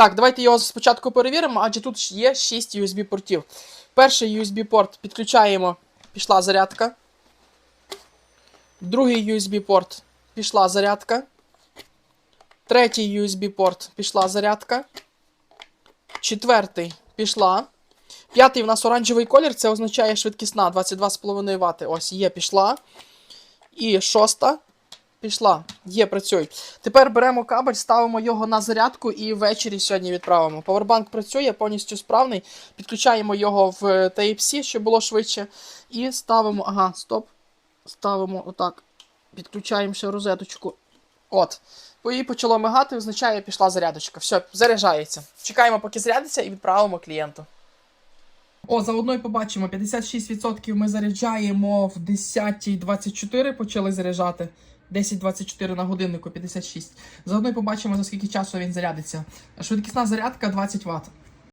Так, давайте його спочатку перевіримо, адже тут є 6 USB-портів. Перший USB-порт підключаємо, пішла зарядка. Другий USB-порт пішла зарядка. Третій USB-порт пішла зарядка. Четвертий пішла. П'ятий в нас оранжевий колір, це означає швидкісна 22,5 Вт. Ось є, пішла. І шоста пішла. Є, працює. Тепер беремо кабель, ставимо його на зарядку і ввечері сьогодні відправимо. Поwerbank працює, повністю справний. Підключаємо його в Type-C, щоб було швидше. І ставимо. Ага, стоп. Ставимо отак. Підключаємо ще розеточку. От. І почало мигати, означає, пішла зарядочка. Все, заряджається. Чекаємо, поки зарядиться, і відправимо клієнту. О, заодно і побачимо. 56% ми заряджаємо в 10.24 почали заряджати. 10.24 на годиннику, 56. Заодно і побачимо, за скільки часу він зарядиться. Швидкісна зарядка 20 Вт.